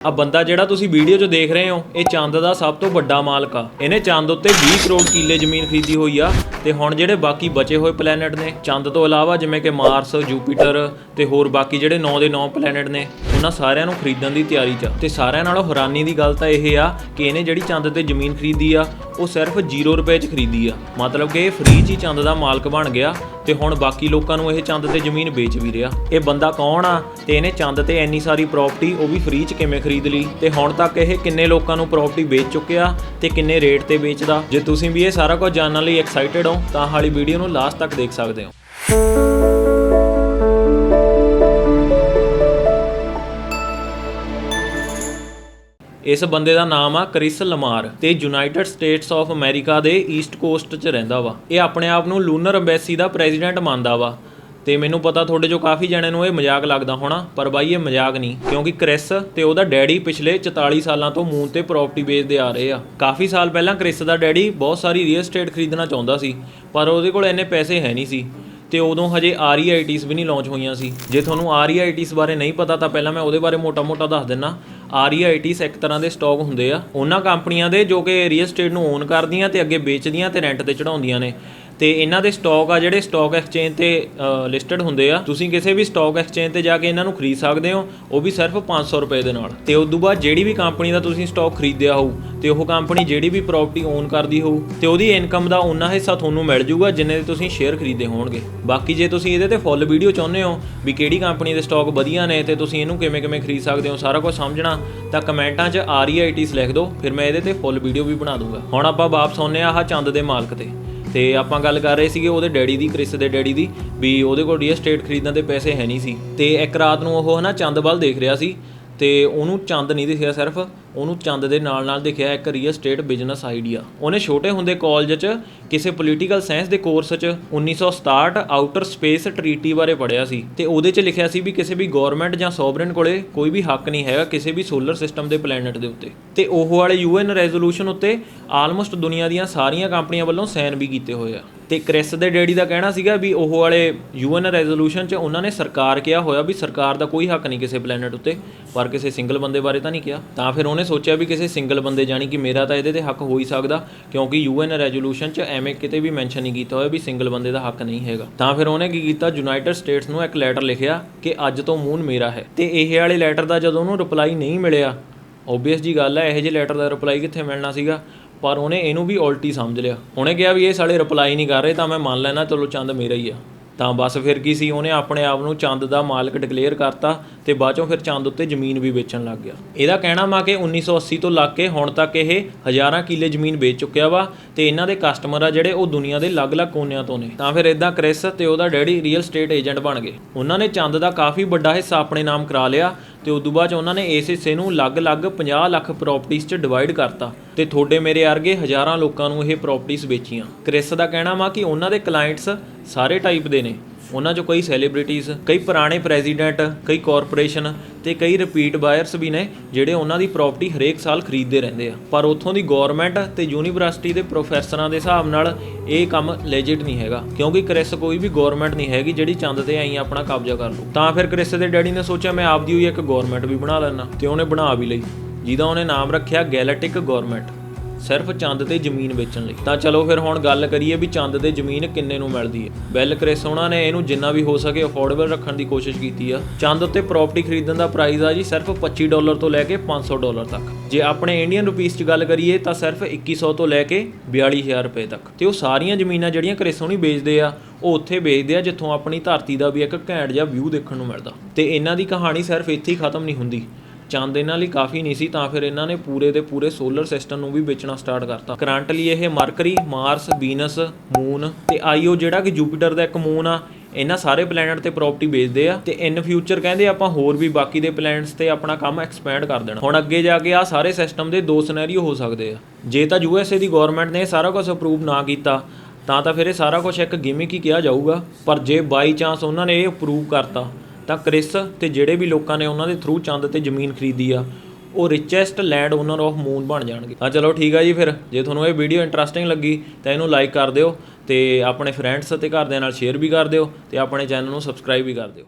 ਆ ਬੰਦਾ ਜਿਹੜਾ ਤੁਸੀਂ ਵੀਡੀਓ 'ਚ ਦੇਖ ਰਹੇ ਹੋ, ਇਹ ਚੰਦ ਦਾ ਸਭ ਤੋਂ ਵੱਡਾ ਮਾਲਕ ਆ। ਇਹਨੇ ਚੰਦ ਉੱਤੇ 20 ਕਰੋੜ ਕਿੱਲੇ ਜ਼ਮੀਨ ਖਰੀਦੀ ਹੋਈ ਆ ਤੇ ਹੁਣ ਜਿਹੜੇ ਬਾਕੀ ਬਚੇ ਹੋਏ ਪਲੈਨਟ ਨੇ, ਚੰਦ ਤੋਂ ਇਲਾਵਾ ਜਿਵੇਂ ਕਿ ਮਾਰਸ ਜੂਪੀਟਰ ਤੇ ਹੋਰ ਬਾਕੀ ਜਿਹੜੇ 9 ਦੇ 9 ਪਲੈਨਟ ਨੇ ਉਹਨਾਂ ਸਾਰਿਆਂ ਨੂੰ ਖਰੀਦਣ ਦੀ ਤਿਆਰੀ 'ਚ ਆ। ਤੇ ਸਾਰਿਆਂ ਨਾਲੋਂ ਹੈਰਾਨੀ ਦੀ ਗੱਲ ਤਾਂ ਇਹ ਆ ਕਿ ਇਹਨੇ ਜਿਹੜੀ ਚੰਦ ਤੇ ਜ਼ਮੀਨ ਖਰੀਦੀ ਆ, ਉਹ ਸਿਰਫ 0 ਰੁਪਏ 'ਚ ਖਰੀਦੀ ਆ। ਮਤਲਬ ਕਿ ਇਹ ਫ੍ਰੀ 'ਚ ਹੀ ਚੰਦ ਦਾ ਮਾਲਕ ਬਣ ਗਿਆ ਤੇ ਹੁਣ ਬਾਕੀ ਲੋਕਾਂ ਨੂੰ ਇਹ ਚੰਦ ਤੇ ਜ਼ਮੀਨ ਵੇਚ ਵੀ ਰਿਹਾ। ਇਹ ਬੰਦਾ ਕੌਣ ਆ? ਤੇ ਇਹਨੇ ਚੰਦ ਤੇ ਇੰਨੀ ਸਾਰੀ ਪ੍ਰਾਪਰਟੀ ਉਹ ਵੀ ਫ੍ਰੀ 'ਚ ਕਿਵੇਂ ਖਰੀਦ ਲਈ? ਤੇ ਹੁਣ ਤੱਕ ਇਹ ਕਿੰਨੇ ਲੋਕਾਂ ਨੂੰ ਪ੍ਰਾਪਰਟੀ ਵੇਚ ਚੁੱਕਿਆ ਤੇ ਕਿੰਨੇ ਰੇਟ ਤੇ ਵੇਚਦਾ? ਜੇ ਤੁਸੀਂ ਵੀ ਇਹ ਸਾਰਾ ਕੁਝ ਜਾਣਨ ਲਈ ਐਕਸਾਈਟਿਡ ਹੋ, ਤਾਂ ਹਾਲੀ ਵੀਡੀਓ ਨੂੰ ਲਾਸਟ ਤੱਕ ਦੇਖ ਸਕਦੇ ਹੋ। ਇਸ ਬੰਦੇ ਦਾ ਨਾਮ ਆ ਕ੍ਰਿਸ ਲਮਾਰ ਤੇ ਯੂਨਾਈਟਿਡ ਸਟੇਟਸ ਆਫ ਅਮਰੀਕਾ ਦੇ ਈਸਟ ਕੋਸਟ 'ਚ ਰਹਿੰਦਾ ਵਾ। ਇਹ ਆਪਣੇ ਆਪ ਨੂੰ ਲੂਨਰ ਐਮਬੈਸੀ ਦਾ ਪ੍ਰੈਜ਼ੀਡੈਂਟ ਮੰਨਦਾ ਵਾ। ਤੇ ਮੈਨੂੰ ਪਤਾ ਤੁਹਾਡੇ ਚੋਂ ਕਾਫੀ ਜਣਿਆਂ ਨੂੰ ਇਹ ਮਜ਼ਾਕ ਲੱਗਦਾ ਹੋਣਾ, ਪਰ ਬਾਈ ਇਹ ਮਜ਼ਾਕ ਨਹੀਂ, ਕਿਉਂਕਿ ਕ੍ਰਿਸ ਤੇ ਉਹਦਾ ਡੈਡੀ ਪਿਛਲੇ 44 ਸਾਲਾਂ ਤੋਂ ਮੂਨ ਤੇ ਪ੍ਰਾਪਰਟੀ ਵੇਚਦੇ ਆ ਰਹੇ ਆ। ਕਾਫੀ ਸਾਲ ਪਹਿਲਾਂ ਕ੍ਰਿਸ ਦਾ ਡੈਡੀ ਬਹੁਤ ਸਾਰੀ ਰੀਅਲ ਏਸਟੇਟ ਖਰੀਦਣਾ ਚਾਹੁੰਦਾ ਸੀ, ਪਰ ਉਹਦੇ ਕੋਲ ਇੰਨੇ ਪੈਸੇ ਹੈ ਨਹੀਂ ਸੀ। ਤੇ ਉਦੋਂ ਹਜੇ ਆਰਈਆਈਟੀਸ ਵੀ ਨਹੀਂ ਲਾਂਚ ਹੋਈਆਂ ਸੀ। ਜੇ ਤੁਹਾਨੂੰ ਆਰਈਆਈਟੀਸ ਬਾਰੇ ਨਹੀਂ ਪਤਾ ਤਾਂ ਪਹਿਲਾਂ ਮੈਂ ਉਹਦੇ ਬਾਰੇ ਮੋਟਾ-ਮੋਟਾ ਦੱਸ ਦਿੰਨਾ। ਆਰਈਆਈਟੀਸ ਇੱਕ ਤਰ੍ਹਾਂ ਦੇ ਸਟਾਕ ਹੁੰਦੇ ਆ। ਉਹਨਾਂ ਕੰਪਨੀਆਂ ਦੇ ਜੋ ਕਿ ਰੀਅਲ ਏਸਟੇਟ ਨੂੰ ਓਨ ਕਰਦੀਆਂ ਤੇ ਅੱਗੇ ਵੇਚਦੀਆਂ ਤੇ ਰੈਂਟ ਤੇ ਚੜਾਉਂਦੀਆਂ ਨੇ। ਤੇ ਇਹਨਾਂ ਦੇ ਸਟਾਕ ਆ, ਜਿਹੜੇ ਸਟਾਕ ਐਕਸਚੇਂਜ ਤੇ ਲਿਸਟਡ ਹੁੰਦੇ ਆ, ਤੁਸੀਂ ਕਿਸੇ ਵੀ ਸਟਾਕ ਐਕਸਚੇਂਜ ਤੇ ਜਾ ਕੇ ਇਹਨਾਂ ਨੂੰ ਖਰੀਦ ਸਕਦੇ ਹੋ, ਉਹ ਵੀ ਸਿਰਫ 500 ਰੁਪਏ ਦੇ ਨਾਲ। ਤੇ ਉਸ ਤੋਂ ਬਾਅਦ ਜਿਹੜੀ ਵੀ ਕੰਪਨੀ ਦਾ ਤੁਸੀਂ ਸਟਾਕ ਖਰੀਦਿਆ ਹੋਊ, ਤੇ ਉਹ ਕੰਪਨੀ ਜਿਹੜੀ ਵੀ ਪ੍ਰਾਪਰਟੀ ਓਨ ਕਰਦੀ ਹੋਊ, ਤੇ ਉਹਦੀ ਇਨਕਮ ਦਾ ਉਨਾ ਹਿੱਸਾ ਤੁਹਾਨੂੰ ਮਿਲ ਜਾਊਗਾ ਜਿੰਨੇ ਦੇ ਤੁਸੀਂ ਸ਼ੇਅਰ ਖਰੀਦੇ ਹੋਣਗੇ। ਬਾਕੀ ਜੇ ਤੁਸੀਂ ਇਹਦੇ ਤੇ ਫੁੱਲ ਵੀਡੀਓ ਚਾਹੁੰਦੇ ਹੋ ਵੀ ਕਿਹੜੀ ਕੰਪਨੀ ਦੇ ਸਟਾਕ ਵਧੀਆ ਨੇ, ਤੇ ਤੁਸੀਂ ਇਹਨੂੰ ਕਿਵੇਂ ਕਿਵੇਂ ਖਰੀਦ ਸਕਦੇ ਹੋ, ਸਾਰਾ ਕੁਝ ਸਮਝਣਾ, ਤਾਂ ਕਮੈਂਟਾਂ 'ਚ ਆਰਈਆਈਟੀਸ ਲਿਖ ਦਿਓ, ਫਿਰ ਮੈਂ ਇਹਦੇ ਤੇ ਫੁੱਲ ਵੀਡੀਓ ਵੀ ਬਣਾ ਦੂੰਗਾ। ਹੁਣ ਆਪਾਂ ਵਾਪਸ ਆਉਂਦੇ ਆ ਆਹ ਚੰਦ ਦੇ ਮਾਲਕ ਤੇ। ਤੇ ਆਪਾਂ ਗੱਲ ਕਰ ਰਹੇ ਸੀਗੇ ਉਹਦੇ ਡੈਡੀ ਦੀ, ਕ੍ਰਿਸ ਦੇ ਡੈਡੀ ਦੀ, ਵੀ ਉਹਦੇ ਕੋਲ ਰੀਅਲ ਏਸਟੇਟ ਖਰੀਦਣ ਦੇ ਪੈਸੇ ਹੈ ਨਹੀਂ ਸੀ। ਤੇ ਇੱਕ ਰਾਤ ਨੂੰ ਉਹ ਹਨਾ ਚੰਦ ਵੱਲ ਦੇਖ ਰਿਹਾ ਸੀ, ਤੇ ਉਹਨੂੰ ਚੰਦ ਨਹੀਂ ਦਿਖਿਆ ਸਿਰਫ। ਉਹਨੂੰ ਚੰਦ ਦੇ ਨਾਲ ਨਾਲ ਦਿਖਿਆ ਇੱਕ ਰੀਅਲ ਸਟੇਟ ਬਿਜ਼ਨਸ ਆਈਡੀਆ ਉਹਨੇ ਛੋਟੇ ਹੁੰਦੇ ਕਾਲਜ 'ਚ ਕਿਸੇ ਪੋਲੀਟੀਕਲ ਸਾਇੰਸ ਦੇ ਕੋਰਸ 'ਚ 1967 ਆਊਟਰ ਸਪੇਸ ਟਰੀਟੀ ਬਾਰੇ ਪੜ੍ਹਿਆ ਸੀ ਤੇ ਉਹਦੇ 'ਚ ਲਿਖਿਆ ਸੀ ਵੀ ਕਿਸੇ ਵੀ ਗਵਰਨਮੈਂਟ ਜਾਂ ਸੋਵਰਨ ਕੋਲੇ ਕੋਈ ਵੀ ਹੱਕ ਨਹੀਂ ਹੈਗਾ ਕਿਸੇ ਵੀ ਸੋਲਰ ਸਿਸਟਮ ਦੇ ਪਲੈਨਟ ਦੇ ਉੱਤੇ। ਤੇ ਉਹ ਵਾਲੇ ਯੂਐਨ ਰੈਜ਼ੋਲੂਸ਼ਨ ਉੱਤੇ ਆਲਮੋਸਟ ਦੁਨੀਆ ਦੀਆਂ ਸਾਰੀਆਂ ਕੰਪਨੀਆਂ ਵੱਲੋਂ ਸਾਈਨ ਵੀ ਕੀਤੇ ਹੋਏ ਆ। ਤੇ ਕ੍ਰਿਸ ਦੇ ਡੈਡੀ ਦਾ ਕਹਿਣਾ ਸੀਗਾ ਵੀ ਉਹ ਵਾਲੇ ਯੂਐਨ ਰੈਜ਼ੋਲੂਸ਼ਨ 'ਚ ਉਹਨਾਂ ਨੇ ਸਰਕਾਰ ਕਿਹਾ ਹੋਇਆ ਵੀ ਸਰਕਾਰ ਦਾ ਕੋਈ ਹੱਕ ਨਹੀਂ ਕਿਸੇ ਪਲੈਨਟ ਉੱਤੇ, ਪਰ ਕਿਸੇ ਸਿੰਗਲ ਬੰਦੇ ਬਾਰੇ ਤਾਂ ਨਹੀਂ ਕਿਹਾ। ਤਾਂ ਫਿਰ ਉਹਨੇ ਸੋਚਿਆ ਵੀ ਕਿਸੇ ਸਿੰਗਲ ਬੰਦੇ ਜਾਣੀ ਕਿ ਮੇਰਾ ਤਾਂ ਇਹਦੇ ਤੇ ਹੱਕ ਹੋ ਹੀ ਸਕਦਾ, ਕਿਉਂਕਿ ਯੂਐਨ ਰੈਜ਼ੋਲੂਸ਼ਨ 'ਚ ਐਵੇਂ ਕਿਤੇ ਵੀ ਮੈਂਸ਼ਨ ਨਹੀਂ ਕੀਤਾ ਹੋਇਆ ਵੀ ਸਿੰਗਲ ਬੰਦੇ ਦਾ ਹੱਕ ਨਹੀਂ ਹੈਗਾ। ਤਾਂ ਫਿਰ ਉਹਨੇ ਕੀ ਕੀਤਾ, ਯੂਨਾਈਟਿਡ ਸਟੇਟਸ ਨੂੰ ਇੱਕ ਲੈਟਰ ਲਿਖਿਆ ਕਿ ਅੱਜ ਤੋਂ ਮੂਨ ਮੇਰਾ ਹੈ। ਤੇ ਇਹ ਵਾਲੇ ਲੈਟਰ ਦਾ ਜਦੋਂ ਉਹਨੂੰ ਰਿਪਲਾਈ ਨਹੀਂ ਮਿਲਿਆ ਓਬਵੀਅਸ ਜੀ ਗੱਲ ਹੈ, ਇਹੋ ਜਿਹੇ ਲੈਟਰ ਦਾ ਰਿਪਲਾਈ ਕਿੱਥੇ ਮਿਲਣਾ ਸੀਗਾ? ਪਰ ਉਹਨੇ ਇਹਨੂੰ ਵੀ ਉਲਟੀ ਸਮਝ ਲਿਆ। ਉਹਨੇ ਕਿਹਾ ਵੀ ਇਹ ਸਾਲੇ ਰਿਪਲਾਈ ਨਹੀਂ ਕਰ ਰਹੇ, ਤਾਂ ਮੈਂ ਮੰਨ ਲੈਣਾ ਚਲੋ ਚੰਦ ਮੇਰਾ ਹੀ ਆ। ਤਾਂ ਬਸ ਫਿਰ ਕੀ ਸੀ, ਉਹਨੇ ਆਪਣੇ ਆਪ ਨੂੰ ਚੰਦ ਦਾ ਮਾਲਕ ਡਿਕਲੇਅਰ ਕਰਤਾ ਤੇ ਬਾਅਦ ਚੋਂ ਫਿਰ ਚੰਦ ਉੱਤੇ ਜ਼ਮੀਨ ਵੀ ਵੇਚਣ ਲੱਗ ਗਿਆ। ਇਹਦਾ ਕਹਿਣਾ ਮਾ ਕਿ 1980 ਤੋਂ ਲੱਗ ਕੇ ਹੁਣ ਤੱਕ ਇਹ ਹਜ਼ਾਰਾਂ ਕਿੱਲੇ ਜ਼ਮੀਨ ਵੇਚ ਚੁੱਕਿਆ ਵਾ ਤੇ ਇਹਨਾਂ ਦੇ ਕਸਟਮਰ ਆ ਜਿਹੜੇ ਉਹ ਦੁਨੀਆ ਦੇ ਅਲੱਗ-ਅਲੱਗ ਕੋਨਿਆਂ ਤੋਂ ਨੇ। ਤਾਂ ਫਿਰ ਇਦਾਂ ਕ੍ਰਿਸ ਤੇ ਉਹਦਾ ਡੈਡੀ ਰੀਅਲ ਸਟੇਟ ਏਜੰਟ ਬਣ ਗਏ। ਉਹਨਾਂ ਨੇ ਚੰਦ ਦਾ ਕਾਫੀ ਵੱਡਾ ਹਿੱਸਾ ਆਪਣੇ ਨਾਮ ਕਰਾ ਲਿਆ ਤੇ ਉਦੋਂ ਬਾਅਦ ਚ ਉਹਨਾਂ ਨੇ ਇਸ ਹਿੱਸੇ ਨੂੰ ਅਲੱਗ-ਅਲੱਗ 50 ਲੱਖ ਪ੍ਰਾਪਰਟੀਆਂ 'ਚ ਡਿਵਾਈਡ ਕਰਤਾ ਤੇ ਤੁਹਾਡੇ ਮੇਰੇ ਵਰਗੇ ਹਜ਼ਾਰਾਂ ਲੋਕਾਂ ਨੂੰ ਇਹ ਪ੍ਰਾਪਰਟੀਆਂ ਵੇਚੀਆਂ। ਕ੍ਰਿਸ ਦਾ ਕਹਿਣਾ ਵਾ ਕਿ ਉਹਨਾਂ ਦੇ ਕਲਾਇੰਟਸ ਸਾਰੇ ਟਾਈਪ ਦੇ ਨੇ। ਉਹਨਾਂ 'ਚੋਂ ਕਈ ਸੈਲੀਬ੍ਰਿਟੀਜ਼ ਕਈ ਪੁਰਾਣੇ ਪ੍ਰੈਜ਼ੀਡੈਂਟ ਕਈ ਕਾਰਪੋਰੇਸ਼ਨ ਤੇ ਕਈ ਰਿਪੀਟ ਬਾਇਰਸ ਵੀ ਨੇ ਜਿਹੜੇ ਉਹਨਾਂ ਦੀ ਪ੍ਰਾਪਰਟੀ ਹਰੇਕ ਸਾਲ ਖਰੀਦਦੇ ਰਹਿੰਦੇ ਆ। ਪਰ ਉੱਥੋਂ ਦੀ ਗਵਰਨਮੈਂਟ ਤੇ ਯੂਨੀਵਰਸਿਟੀ ਦੇ ਪ੍ਰੋਫੈਸਰਾਂ ਦੇ ਹਿਸਾਬ ਨਾਲ ਇਹ ਕੰਮ ਲੈਜਿਟ ਨਹੀਂ ਹੈਗਾ। ਕਿਉਂਕਿ ਕ੍ਰਿਸ ਕੋਈ ਵੀ ਗਵਰਨਮੈਂਟ ਨਹੀਂ ਹੈਗੀ ਜਿਹੜੀ ਚੰਦ ਤੇ ਆਈ ਆਪਣਾ ਕਬਜ਼ਾ ਕਰ ਲੂ ਤਾਂ ਫਿਰ ਕ੍ਰਿਸ ਦੇ ਡੈਡੀ ਨੇ ਸੋਚਿਆ, ਮੈਂ ਆਪਦੀ ਹੋਈ ਇੱਕ ਗਵਰਨਮੈਂਟ ਵੀ ਬਣਾ ਲੈਣਾ ਤੇ ਉਹਨੇ ਬਣਾ ਵੀ ਲਈ। ਜਿਹਦਾ ਉਹਨੇ ਨਾਮ ਰੱਖਿਆ ਗੈਲੈਟਿਕ ਗਵਰਨਮੈਂਟ ਸਿਰਫ ਚੰਦ ਤੇ ਜ਼ਮੀਨ ਵੇਚਣ ਲਈ। ਤਾਂ ਚਲੋ ਫਿਰ ਹੁਣ ਗੱਲ ਕਰੀਏ ਵੀ ਚੰਦ ਤੇ ਜ਼ਮੀਨ ਕਿੰਨੇ ਨੂੰ ਮਿਲਦੀ ਹੈ। ਬੈਲ ਕ੍ਰਿਸ ਉਹਨਾਂ ਨੇ, ਇਹਨੂੰ ਜਿੰਨਾ ਵੀ ਹੋ ਸਕੇ ਅਫੋਰਡੇਬਲ ਰੱਖਣ ਦੀ ਕੋਸ਼ਿਸ਼ ਕੀਤੀ ਆ। ਚੰਦ ਉੱਤੇ ਪ੍ਰਾਪਰਟੀ ਖਰੀਦਣ ਦਾ ਪ੍ਰਾਈਸ ਆ ਜੀ ਸਿਰਫ 25 ਡਾਲਰ ਤੋਂ ਲੈ ਕੇ 500 ਡਾਲਰ ਤੱਕ। ਜੇ ਆਪਣੇ ਇੰਡੀਅਨ ਰੁਪੀਸ 'ਚ ਗੱਲ ਕਰੀਏ ਤਾਂ ਸਿਰਫ 2100 ਤੋਂ ਲੈ ਕੇ 42000 ਰੁਪਏ ਤੱਕ। ਤੇ ਉਹ ਸਾਰੀਆਂ ਜ਼ਮੀਨਾਂ ਜਿਹੜੀਆਂ ਕ੍ਰਿਸ ਹੋਣੀ ਵੇਚਦੇ ਆ, ਉਹ ਉੱਥੇ ਵੇਚਦੇ ਆ ਜਿੱਥੋਂ ਆਪਣੀ ਧਰਤੀ ਦਾ ਵੀ ਇੱਕ ਘੈਂਟ ਜਿਹਾ ਵਿਊ ਦੇਖਣ ਨੂੰ ਮਿਲਦਾ। ਤੇ ਇਹਨਾਂ ਦੀ ਕਹਾਣੀ ਸਿਰਫ ਇੱਥੇ ਹੀ ਖਤਮ ਨਹੀਂ ਹੁੰਦੀ। ਚੰਦ ਇਹਨਾਂ ਲਈ ਕਾਫੀ ਨਹੀਂ ਸੀ, ਤਾਂ ਫਿਰ ਇਹਨਾਂ ਨੇ ਪੂਰੇ ਦੇ ਪੂਰੇ ਸੋਲਰ ਸਿਸਟਮ ਨੂੰ ਵੀ ਵੇਚਣਾ ਸਟਾਰਟ ਕਰਤਾ। ਕਰੰਟਲੀ ਇਹ ਮਰਕਰੀ ਮਾਰਸ ਵੀਨਸ ਮੂਨ ਤੇ ਆਈਓ ਜਿਹੜਾ ਕਿ ਜੂਪੀਟਰ ਦਾ ਇੱਕ ਮੂਨ ਆ, ਇਹਨਾਂ ਸਾਰੇ ਪਲੈਨਟ ਤੇ ਪ੍ਰਾਪਰਟੀ ਵੇਚਦੇ ਆ ਤੇ ਇਨ ਫਿਊਚਰ ਕਹਿੰਦੇ ਆਪਾਂ ਹੋਰ ਵੀ ਬਾਕੀ ਦੇ ਪਲੈਨਟਸ ਤੇ ਆਪਣਾ ਕੰਮ ਐਕਸਪੈਂਡ ਕਰ ਦੇਣਾ। ਹੁਣ ਅੱਗੇ ਜਾ ਕੇ ਆ ਸਾਰੇ ਸਿਸਟਮ ਦੇ ਦੋ ਸਿਨੈਰੀਓ ਹੋ ਸਕਦੇ ਆ। ਜੇ ਤਾਂ ਯੂਐਸਏ ਦੀ ਗਵਰਨਮੈਂਟ ਨੇ ਇਹ ਸਾਰਾ ਕੁਝ ਅਪਰੂਵ ਨਾ ਕੀਤਾ, ਤਾਂ ਤਾਂ ਫਿਰ ਇਹ ਸਾਰਾ ਕੁਝ ਇੱਕ ਗਿਮਿਕ ਹੀ ਕਿਹਾ ਜਾਊਗਾ, ਪਰ ਜੇ ਬਾਈ ਚਾਂਸ ਉਹਨਾਂ ਨੇ ਇਹ ਅਪਰੂਵ ਕਰਤਾ ਤਾਂ ਕ੍ਰਿਸ ਤੇ ਜਿਹੜੇ ਵੀ ਲੋਕਾਂ ਨੇ ਉਹਨਾਂ ਦੇ ਥਰੂ ਚੰਦ ਤੇ ਜ਼ਮੀਨ ਖਰੀਦੀ ਆ, ਉਹ richest land owner of moon ਬਣ ਜਾਣਗੇ। ਹਾਂ, ਚਲੋ ਠੀਕ ਆ ਜੀ ਫਿਰ। ਜੇ ਤੁਹਾਨੂੰ ਇਹ ਵੀਡੀਓ ਇੰਟਰਸਟਿੰਗ ਲੱਗੀ, ਤਾਂ ਇਹਨੂੰ ਲਾਈਕ ਕਰ ਦਿਓ ਤੇ ਆਪਣੇ ਫਰੈਂਡਸ ਅਤੇ ਘਰਦਿਆਂ ਨਾਲ ਸ਼ੇਅਰ ਵੀ ਕਰ ਦਿਓ ਤੇ ਆਪਣੇ ਚੈਨਲ ਨੂੰ ਸਬਸਕ੍ਰਾਈਬ ਵੀ ਕਰ ਦਿਓ।